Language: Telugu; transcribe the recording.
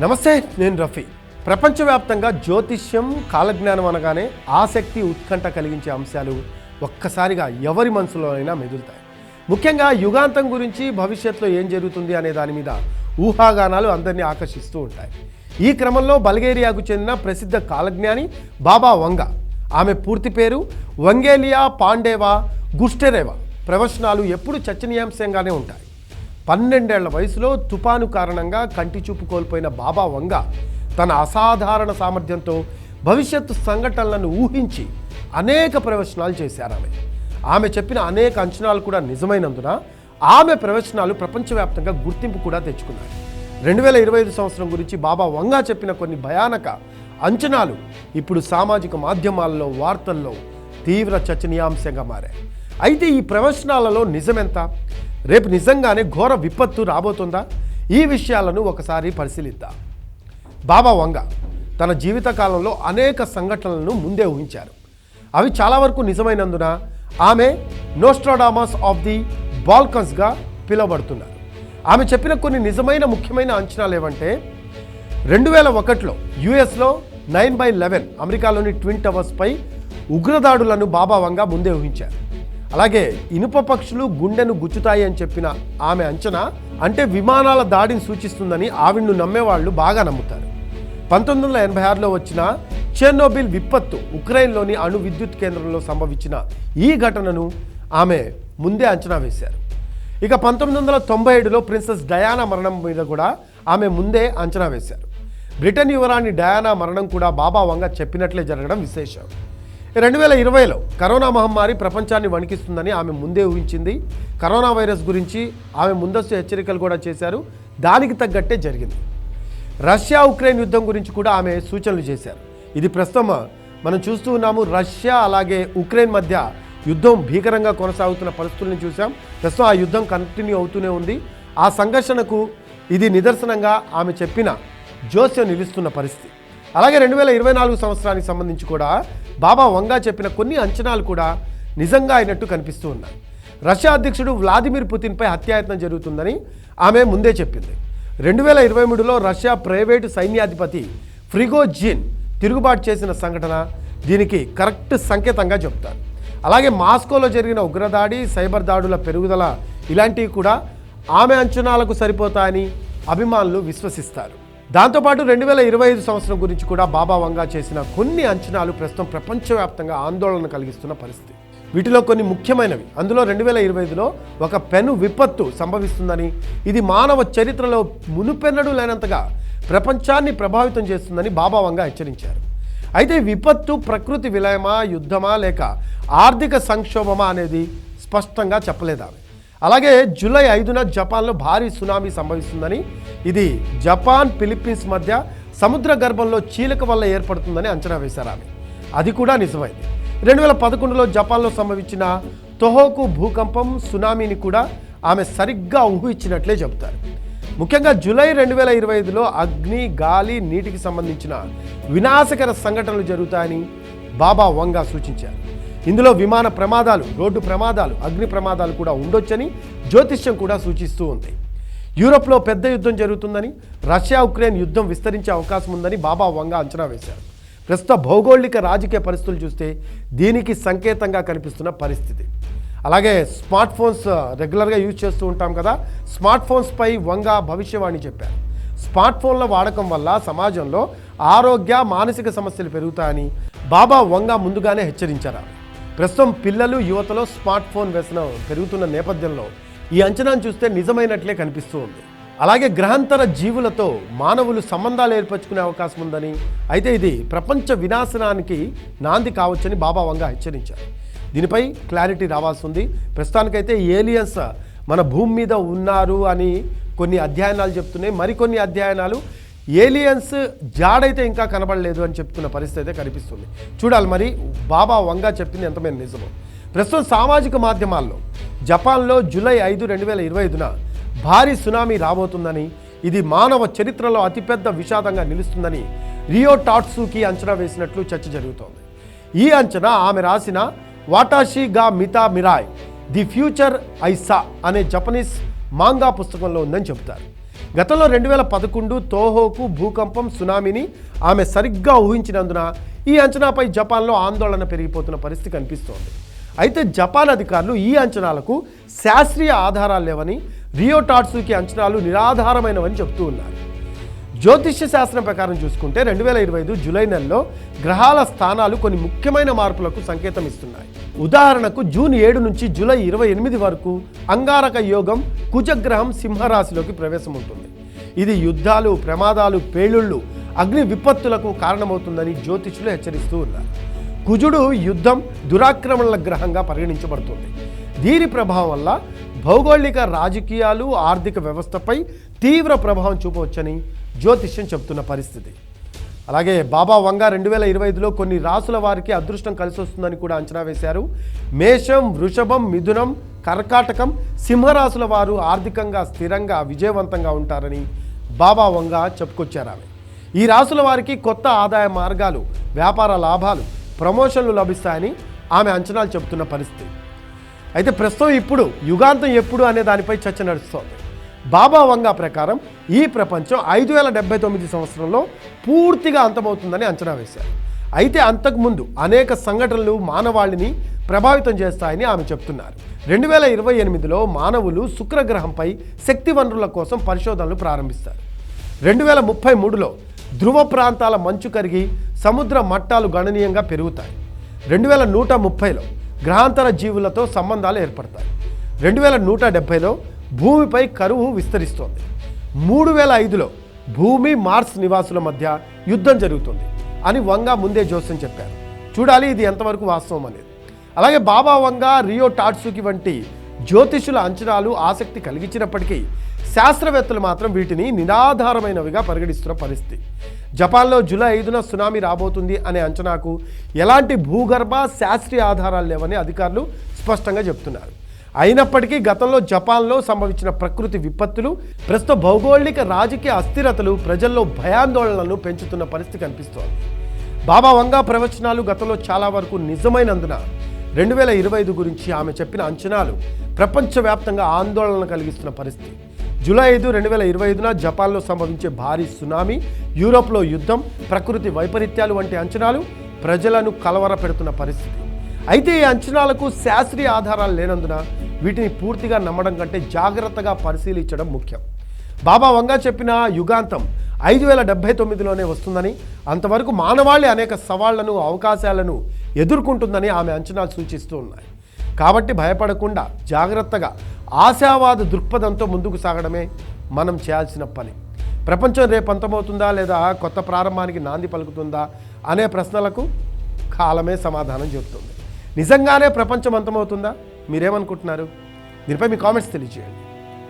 నమస్తే నేను రఫీ. ప్రపంచవ్యాప్తంగా జ్యోతిష్యం కాలజ్ఞానం అనగానే ఆసక్తి ఉత్కంఠ కలిగించే అంశాలు ఒక్కసారిగా ఎవరి మనసులో అయినా మెదులుతాయి. ముఖ్యంగా యుగాంతం గురించి భవిష్యత్తులో ఏం జరుగుతుంది అనే దాని మీద ఊహాగానాలు అందరినీ ఆకర్షిస్తూ ఉంటాయి. ఈ క్రమంలో బల్గేరియాకు చెందిన ప్రసిద్ధ కాలజ్ఞాని బాబా వంగ. ఆమె పూర్తి పేరు వంగేలియా పాండేవా గుస్టెరేవా. ప్రవచనాలు ఎప్పుడు చర్చనీయాంశంగానే ఉంటాయి. పన్నెండేళ్ళ వయసులో తుపాను కారణంగా కంటి చూపు కోల్పోయిన బాబా వంగ తన అసాధారణ సామర్థ్యంతో భవిష్యత్తు సంఘటనలను ఊహించి అనేక ప్రవచనాలు చేశారు ఆమె. ఆమె చెప్పిన అనేక అంచనాలు కూడా నిజమైనందున ఆమె ప్రవచనాలు ప్రపంచవ్యాప్తంగా గుర్తింపు కూడా తెచ్చుకున్నాయి. రెండు వేల ఇరవై ఐదు సంవత్సరం గురించి బాబా వంగా చెప్పిన కొన్ని భయానక అంచనాలు ఇప్పుడు సామాజిక మాధ్యమాల్లో వార్తల్లో తీవ్ర చర్చనీయాంశంగా మారాయి. అయితే ఈ ప్రవచనాలలో నిజమెంత? రేపు నిజంగానే ఘోర విపత్తు రాబోతుందా? ఈ విషయాలను ఒకసారి పరిశీలిద్దాం. బాబా వంగ తన జీవితకాలంలో అనేక సంఘటనలను ముందే ఊహించారు. అవి చాలా వరకు నిజమైనందున ఆమె నోస్ట్రాడామస్ ఆఫ్ ది బాల్కన్స్గా పిలువబడుతున్నారు. ఆమె చెప్పిన కొన్ని నిజమైన ముఖ్యమైన అంచనాలు ఏవంటే రెండు వేల ఒకటిలో యుఎస్లో నైన్ బై లెవెన్ అమెరికాలోని ట్విన్ టవర్స్పై ఉగ్రదాడులను బాబా వంగ ముందే ఊహించారు. అలాగే ఇనుప పక్షులు గుండెను గుచ్చుతాయి అని చెప్పిన ఆమె అంచనా అంటే విమానాల దాడిని సూచిస్తుందని ఆవిడ్ను నమ్మేవాళ్ళు బాగా నమ్ముతారు. పంతొమ్మిది వందల ఎనభై ఆరులో వచ్చిన చెర్నోబిల్ విపత్తు ఉక్రెయిన్లోని అణు విద్యుత్ కేంద్రంలో సంభవించిన ఈ ఘటనను ఆమె ముందే అంచనా వేశారు. ఇక పంతొమ్మిది వందల తొంభై ఏడులో ప్రిన్సెస్ డయానా మరణం మీద కూడా ఆమె ముందే అంచనా వేశారు. బ్రిటన్ యువరాణి డయానా మరణం కూడా బాబా వంగ చెప్పినట్లే జరగడం విశేషం. రెండు వేల ఇరవైలో కరోనా మహమ్మారి ప్రపంచాన్ని వణికిస్తుందని ఆమె ముందే ఊహించింది. కరోనా వైరస్ గురించి ఆమె ముందస్తు హెచ్చరికలు కూడా చేశారు. దానికి తగ్గట్టే జరిగింది. రష్యా ఉక్రెయిన్ యుద్ధం గురించి కూడా ఆమె సూచనలు చేశారు. ఇది ప్రస్తుతం మనం చూస్తూ ఉన్నాము. రష్యా అలాగే ఉక్రెయిన్ మధ్య యుద్ధం భీకరంగా కొనసాగుతున్న పరిస్థితులను చూసాం ప్రస్తుతం ఆ యుద్ధం కంటిన్యూ అవుతూనే ఉంది. ఆ సంఘర్షణకు ఇది నిదర్శనంగా ఆమె చెప్పిన జోస్యం నిలుస్తున్న పరిస్థితి. అలాగే రెండు వేల ఇరవై నాలుగు సంవత్సరానికి సంబంధించి కూడా బాబా వంగా చెప్పిన కొన్ని అంచనాలు కూడా నిజంగా అయినట్టు కనిపిస్తూ ఉన్నాయి. రష్యా అధ్యక్షుడు వ్లాదిమిర్ పుతిన్పై హత్యాయత్నం జరుగుతుందని ఆమె ముందే చెప్పింది. రెండు వేల ఇరవై మూడులో రష్యా ప్రైవేటు సైన్యాధిపతి ఫ్రిగోజిన్ తిరుగుబాటు చేసిన సంఘటన దీనికి కరెక్ట్ సంకేతంగా చెప్తారు. అలాగే మాస్కోలో జరిగిన ఉగ్రదాడి సైబర్ దాడుల పెరుగుదల ఇలాంటివి కూడా ఆమె అంచనాలకు సరిపోతాయని అభిమానులు విశ్వసిస్తారు. దాంతోపాటు రెండు వేల ఇరవై ఐదు సంవత్సరం గురించి కూడా బాబా వంగా చేసిన కొన్ని అంచనాలు ప్రస్తుతం ప్రపంచవ్యాప్తంగా ఆందోళన కలిగిస్తున్న పరిస్థితి. వీటిలో కొన్ని ముఖ్యమైనవి. అందులో రెండు వేల ఇరవై ఐదులో ఒక పెను విపత్తు సంభవిస్తుందని ఇది మానవ చరిత్రలో మునుపెన్నడూ లేనంతగా ప్రపంచాన్ని ప్రభావితం చేస్తుందని బాబా వంగా హెచ్చరించారు. అయితే విపత్తు ప్రకృతి విలయమా యుద్ధమా లేక ఆర్థిక సంక్షోభమా అనేది స్పష్టంగా చెప్పలేదామె. అలాగే జూలై ఐదున జపాన్లో భారీ సునామీ సంభవిస్తుందని ఇది జపాన్ ఫిలిప్పీన్స్ మధ్య సముద్ర గర్భంలో చీలిక వల్ల ఏర్పడుతుందని అంచనా వేశారు ఆమె అది కూడా నిజమైంది. రెండు వేల పదకొండులో జపాన్లో సంభవించిన తొహోకు భూకంపం సునామీని కూడా ఆమె సరిగ్గా ఊహించినట్లే చెబుతారు. ముఖ్యంగా జూలై రెండు వేల ఇరవై ఐదులో అగ్ని గాలి నీటికి సంబంధించిన వినాశకర సంఘటనలు జరుగుతాయని బాబా వంగా సూచించారు. ఇందులో విమాన ప్రమాదాలు రోడ్డు ప్రమాదాలు అగ్ని ప్రమాదాలు కూడా ఉండొచ్చని జ్యోతిష్యం కూడా సూచిస్తూ ఉంది. యూరోప్లో పెద్ద యుద్ధం జరుగుతుందని రష్యా ఉక్రెయిన్ యుద్ధం విస్తరించే అవకాశం ఉందని బాబా వంగా అంచనా వేశారు. ప్రస్తుత భౌగోళిక రాజకీయ పరిస్థితులు చూస్తే దీనికి సంకేతంగా కనిపిస్తున్న పరిస్థితి. అలాగే స్మార్ట్ ఫోన్స్ రెగ్యులర్గా యూజ్ చేస్తూ ఉంటాం కదా స్మార్ట్ ఫోన్స్పై వంగ భవిష్యవాణి చెప్పారు. స్మార్ట్ ఫోన్ల వాడకం వల్ల సమాజంలో ఆరోగ్య మానసిక సమస్యలు పెరుగుతాయని బాబా వంగ ముందుగానే హెచ్చరించారు ప్రస్తుతం పిల్లలు యువతలో స్మార్ట్ ఫోన్ వ్యసనం పెరుగుతున్న నేపథ్యంలో ఈ అంచనాను చూస్తే నిజమైనట్లే కనిపిస్తూ ఉంది. అలాగే గ్రహాంతర జీవులతో మానవులు సంబంధాలు ఏర్పరచుకునే అవకాశం ఉందని అయితే ఇది ప్రపంచ వినాశనానికి నాంది కావచ్చని బాబా వంగ హెచ్చరించారు. దీనిపై క్లారిటీ రావాల్సి ఉంది. ప్రస్తుతానికైతే ఏలియన్స్ మన భూమి మీద ఉన్నారు అని కొన్ని అధ్యయనాలు చెప్తున్నాయి. మరికొన్ని అధ్యయనాలు ఏలియన్స్ జాడైతే ఇంకా కనబడలేదు అని చెప్తున్న పరిస్థితి అయితే కనిపిస్తుంది. చూడాలి మరి బాబా వంగా చెప్పింది ఎంతమైన నిజమో. ప్రస్తుతం సామాజిక మాధ్యమాల్లో జపాన్లో జూలై ఐదు రెండు వేల ఇరవై ఐదున భారీ సునామీ రాబోతుందని ఇది మానవ చరిత్రలో అతిపెద్ద విషాదంగా నిలుస్తుందని రియో టాట్సుకి అంచనా వేసినట్లు చర్చ జరుగుతోంది. ఈ అంచనా ఆమె రాసిన Watashi ga Mita Mirai the future ఐసా అనే జపనీస్ మాంగా పుస్తకంలో ఉందని చెబుతారు. గతంలో రెండు వేల పదకొండు తోహోకు భూకంపం సునామీని ఆమె సరిగ్గా ఊహించినందున ఈ అంచనాపై జపాన్లో ఆందోళన పెరిగిపోతున్న పరిస్థితి కనిపిస్తోంది. అయితే జపాన్ అధికారులు ఈ అంచనాలకు శాస్త్రీయ ఆధారాలు లేవని రియో టాట్సుకి అంచనాలు నిరాధారమైనవని చెబుతూ ఉన్నారు. జ్యోతిష్య శాస్త్రం ప్రకారం చూసుకుంటే రెండు వేల ఇరవై ఐదు జూలై నెలలో గ్రహాల స్థానాలు కొన్ని ముఖ్యమైన మార్పులకు సంకేతం ఇస్తున్నాయి. ఉదాహరణకు జూన్ ఏడు నుంచి జూలై ఇరవై ఎనిమిది వరకు అంగారక యోగం కుజగ్రహం సింహరాశిలోకి ప్రవేశం ఉంటుంది. ఇది యుద్ధాలు ప్రమాదాలు పేలుళ్ళు అగ్ని విపత్తులకు కారణమవుతుందని జ్యోతిష్యులు హెచ్చరిస్తూ ఉన్నారు. కుజుడు యుద్ధం దురాక్రమణల గ్రహంగా పరిగణించబడుతుంది. దీని ప్రభావం వల్ల భౌగోళిక రాజకీయాలు ఆర్థిక వ్యవస్థపై తీవ్ర ప్రభావం చూపవచ్చని జ్యోతిష్యం చెబుతున్న పరిస్థితి. అలాగే బాబా వంగ రెండు వేల ఇరవై ఐదులో కొన్ని రాసుల వారికి అదృష్టం కలిసి వస్తుందని కూడా అంచనా వేశారు. మేషం వృషభం మిథునం కర్కాటకం సింహరాశుల వారు ఆర్థికంగా స్థిరంగా విజయవంతంగా ఉంటారని బాబా వంగ చెప్పుకొచ్చారు ఆమె. ఈ రాశుల వారికి కొత్త ఆదాయ మార్గాలు వ్యాపార లాభాలు ప్రమోషన్లు లభిస్తాయని ఆమె అంచనాలు చెబుతున్న పరిస్థితి. అయితే ప్రస్తుతం ఇప్పుడు యుగాంతం ఎప్పుడు అనే దానిపై చర్చ నడుస్తోంది. బాబా వంగా ప్రకారం ఈ ప్రపంచం ఐదు వేల డెబ్బై తొమ్మిది సంవత్సరంలో పూర్తిగా అంతమవుతుందని అంచనా వేశారు. అయితే అంతకుముందు అనేక సంఘటనలు మానవాళిని ప్రభావితం చేస్తాయని ఆమె చెప్తున్నారు. రెండు వేల ఇరవై ఎనిమిదిలో మానవులు శుక్రగ్రహంపై శక్తి వనరుల కోసం పరిశోధనలు ప్రారంభిస్తారు. రెండు వేల ముప్పై మూడులో ధ్రువ ప్రాంతాల మంచు కరిగి సముద్ర మట్టాలు గణనీయంగా పెరుగుతాయి. రెండు వేల నూట ముప్పైలో గ్రహాంతర జీవులతో సంబంధాలు ఏర్పడతాయి. రెండు వేల నూట డెబ్భైలో భూమిపై కరువు విస్తరిస్తోంది. మూడు వేల ఐదులో భూమి మార్స్ నివాసుల మధ్య యుద్ధం జరుగుతుంది. అని వంగా ముందే జోస్యం చెప్పారు. చూడాలి ఇది ఎంతవరకు వాస్తవం అనేది. అలాగే బాబా వంగ రియో టాట్సుకి వంటి జ్యోతిషుల అంచనాలు ఆసక్తి కలిగించినప్పటికీ శాస్త్రవేత్తలు మాత్రం వీటిని నిరాధారమైనవిగా పరిగణిస్తున్న పరిస్థితి. జపాన్లో జూలై ఐదున సునామీ రాబోతుంది అనే అంచనాకు ఎలాంటి భూగర్భ శాస్త్రీయ ఆధారాలు లేవని అధికారులు స్పష్టంగా చెప్తున్నారు. అయినప్పటికీ గతంలో జపాన్లో సంభవించిన ప్రకృతి విపత్తులు ప్రస్తుత భౌగోళిక రాజకీయ అస్థిరతలు ప్రజల్లో భయాందోళనలను పెంచుతున్న పరిస్థితి కనిపిస్తోంది. బాబా వంగా ప్రవచనాలు గతంలో చాలా వరకు నిజమైనందున రెండు వేల ఇరవై ఐదు గురించి ఆమె చెప్పిన అంచనాలు ప్రపంచవ్యాప్తంగా ఆందోళన కలిగిస్తున్న పరిస్థితి. జూలై ఐదు రెండు వేల ఇరవై ఐదున జపాన్లో సంభవించే భారీ సునామీ యూరోప్లో యుద్ధం ప్రకృతి వైపరీత్యాలు వంటి అంచనాలు ప్రజలను కలవర పెడుతున్న పరిస్థితి. అయితే ఈ అంచనాలకు శాస్త్రీయ ఆధారాలు లేనందున వీటిని పూర్తిగా నమ్మడం కంటే జాగ్రత్తగా పరిశీలించడం ముఖ్యం. బాబా వంగా చెప్పిన యుగాంతం ఐదు వేల డెబ్బై తొమ్మిదిలోనే వస్తుందని అంతవరకు మానవాళి అనేక సవాళ్ళను అవకాశాలను ఎదుర్కొంటుందని ఆమె అంచనాలు సూచిస్తూ ఉన్నాయి. కాబట్టి భయపడకుండా జాగ్రత్తగా ఆశావాద దృక్పథంతో ముందుకు సాగడమే మనం చేయాల్సిన పని. ప్రపంచం రేపు అంతమవుతుందా లేదా కొత్త ప్రారంభానికి నాంది పలుకుతుందా అనే ప్రశ్నలకు కాలమే సమాధానం చెబుతుంది. నిజంగానే ప్రపంచం అంతమవుతుందా మీరేమనుకుంటున్నారు? దీనిపై మీ కామెంట్స్ తెలియజేయండి.